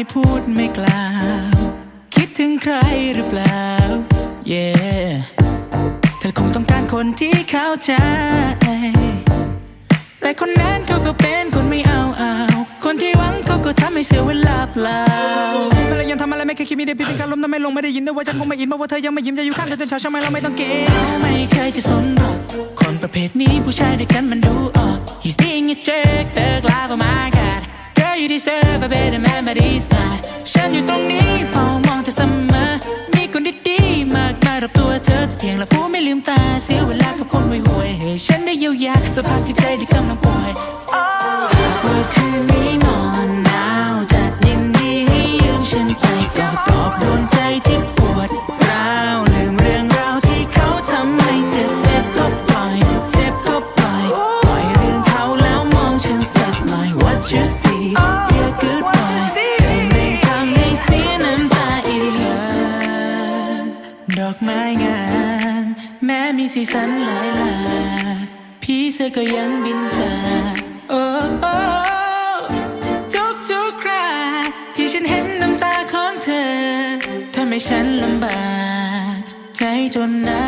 ไม่พูดไม่กล่าวคิดถึงใครหรือเปล่า yeah เธอคงต้องการคนที่เข้าใจ แต่คนนั้นเขาก็เป็นคนไม่เอาเอาคนที่หวังเขาก็ทำให้เสียเวลาเปล่าเมื่อไรยังทำอะไรไม่เคยคิดมีเแต่พิธีการล้มน้ำไม่ลงไม่ได้ยินด้วยว่าฉันคงไม่อินเพราะว่าเธอยังไม่ยิ้มจะอยู่ข้างเธอจนเช้าช่างไม่เราไม่ต้องเกณฑ์ไม่เคยจะสนหรคนประเภทนี้ผู้ชายด้วยกันมันดู a better man but he's not ฉันอยู่ตรงนี้เฝ้ามองเธอเสมอ มีคนดีๆมากมายรอบตัวเธอแต่เพียงละผู้ไม่ลืมตาเสียเวลากับคนห่วยๆให้ฉันได้เยียวยาสภาพจิตใจที่กำลังป่วยห สีสันหลายหลากพี่เสือก็ยังบินจากโอ้โอ้ทุกทุกคราที่ฉันเห็นน้ำตาของเธอทำให้ฉันลำบาก ใจจนนาเพล